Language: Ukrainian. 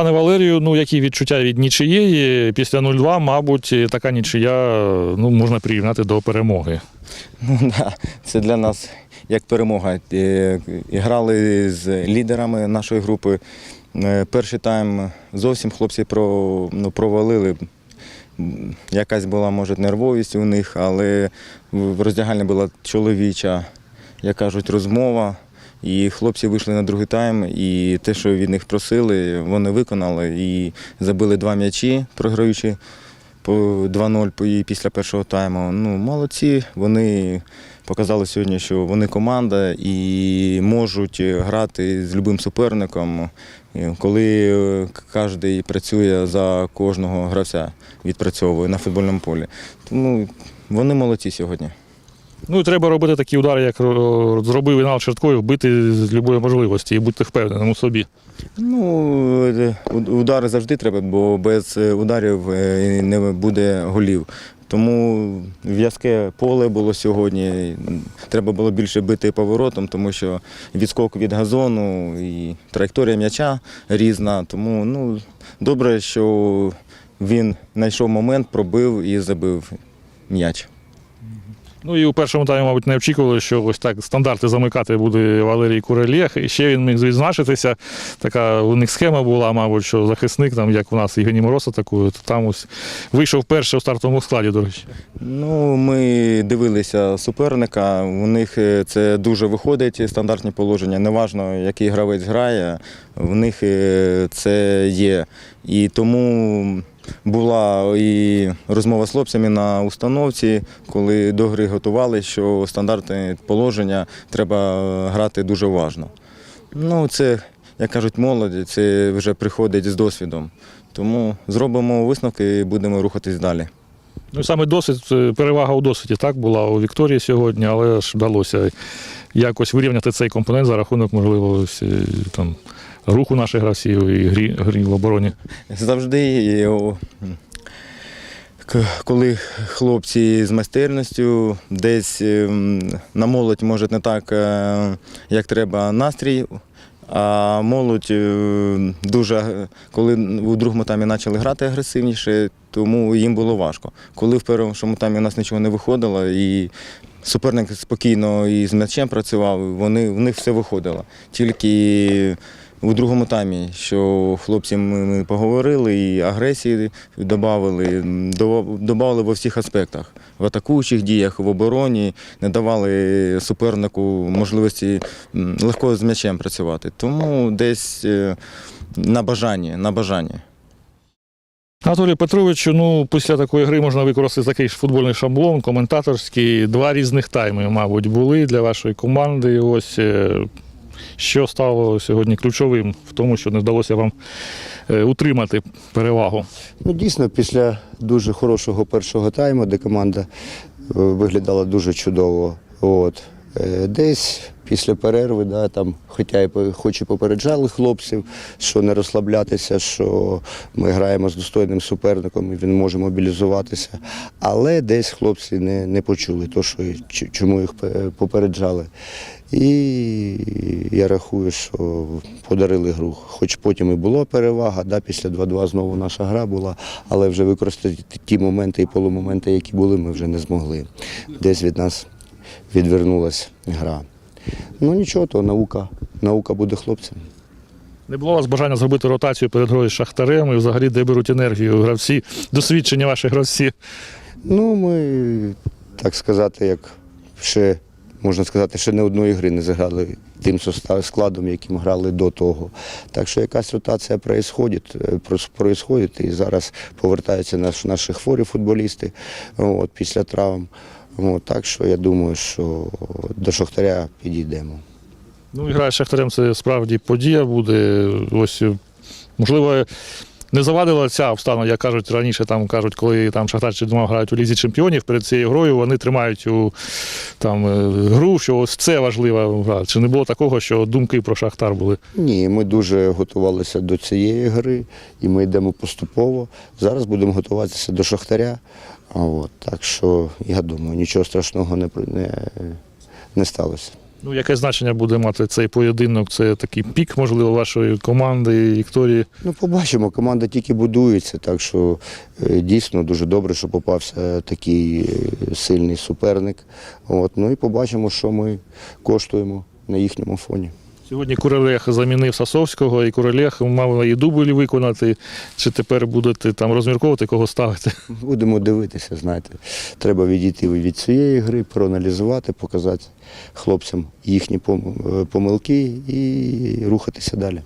Пане Валерію, ну які відчуття від нічиєї після 0-2, мабуть, така нічия ну, можна прирівняти до перемоги. Ну, да, це для нас як перемога. Е, Грали з лідерами нашої групи. Е, Перший тайм зовсім хлопці ну, провалили. Якась була, може, нервовість у них, але в роздягальні була чоловіча, як кажуть, розмова. І хлопці вийшли на другий тайм, і те, що від них просили, вони виконали і забили два м'ячі, програючи по 2-0 і після першого тайму. Ну, молодці. Вони показали сьогодні, що вони команда і можуть грати з будь-яким суперником, коли кожен працює за кожного гравця, відпрацьовує на футбольному полі. Тому вони молодці сьогодні. Ну і треба робити такі удари, як зробив Інал Черткоєв, бити з будь-якої можливості і бути впевненим у собі. Ну, е, удари завжди треба, бо без е, ударів е, не буде голів. Тому в'язке поле було сьогодні. Треба було більше бити поворотом, тому що відскок від газону і траєкторія м'яча різна. Тому ну, добре, що він знайшов момент, пробив і забив м'яч. Ну і у першому таймі, мабуть, не очікували, що ось так стандарти замикати буде Валерій Курелєх. І ще він міг відзначитися. Така у них схема була, мабуть, що захисник, там, як у нас Євгеній Мороз атакує, то там ось вийшов перший у стартовому складі, до речі. Ну, ми дивилися суперника. У них е, це дуже виходить стандартні положення. Неважно, який гравець грає, в них е, це є. І тому була і розмова з хлопцями на установці, коли до гри готували, що стандартне положення треба грати дуже уважно. Ну, це, як кажуть, молоді, це вже приходить з досвідом. Тому зробимо висновки і будемо рухатись далі. Ну саме досвід, е, перевага у досвіді так була у Вікторії сьогодні, але ж вдалося якось вирівняти цей компонент за рахунок, можливо, е, там, руху наших гравців і грі, грі в обороні. Завжди, коли хлопці з майстерністю десь е, на молодь може не так, е, як треба настрій. А молодь е, дуже, коли у другому таймі почали грати агресивніше, тому їм було важко. Коли в першому таймі у нас нічого не виходило, і суперник спокійно і з м'ячем працював, вони, в них все виходило. Тільки у другому таймі, що хлопці ми, поговорили, і агресії додали, додали во всіх аспектах. В атакуючих діях, в обороні, не давали супернику можливості легко з м'ячем працювати. Тому десь е, на бажанні, на бажанні. Анатолій Петровичу, ну після такої гри можна використати такий ж футбольний шаблон, коментаторський. Два різних тайми, мабуть, були для вашої команди. Ось е, що стало сьогодні ключовим в тому, що не вдалося вам е, утримати перевагу. Ну, дійсно, після дуже хорошого першого тайму, де команда е, виглядала дуже чудово. От. Е, Десь після перерви, да, там, хоча по- хоч і попереджали хлопців, що не розслаблятися, що ми граємо з достойним суперником і він може мобілізуватися. Але десь хлопці не, не почули то, що чому їх попереджали. І я рахую, що подарили гру. Хоч потім і була перевага, да, після 2-2 знову наша гра була, але вже використати ті моменти і полумоменти, які були, ми вже не змогли. Десь від нас відвернулася гра. Ну нічого, то наука. Наука буде хлопцям. Не було у вас бажання зробити ротацію перед грою з Шахтарем і взагалі де беруть енергію гравці, досвідчення ваших гравців. Ну, ми, так сказати, як ще, можна сказати, ще не одної гри не заграли тим складом, яким грали до того. Так що якась ротація происходить, е, і зараз повертаються наші хворі футболісти от, після травм. От, так що я думаю, що до Шахтаря підійдемо. Ну, і гра з Шахтарем це справді подія буде. Ось, е, можливо, не завадила ця обставина, як кажуть раніше, там кажуть, коли там Шахтар чи Динамо грають у Лізі Чемпіонів перед цією грою, вони тримають у там, е, гру, що ось це важлива гра. Чи не було такого, що думки про Шахтар були? Ні, ми дуже готувалися до цієї гри, і ми йдемо поступово. Зараз будемо готуватися до Шахтаря. А От, так що я думаю, нічого страшного не, не, не сталося. Ну, яке значення буде мати цей поєдинок? Це такий пік, можливо, вашої команди, Вікторії. Ну, побачимо, команда тільки будується, так що е, дійсно дуже добре, що попався такий е, сильний суперник. От, ну і побачимо, що ми коштуємо на їхньому фоні. Сьогодні Курелех замінив Сасовського, і Курелех мав і дубль виконати. Чи тепер будете там розмірковувати, кого ставити? Будемо дивитися, знаєте. Треба відійти від цієї гри, проаналізувати, показати хлопцям їхні е, помилки і рухатися далі.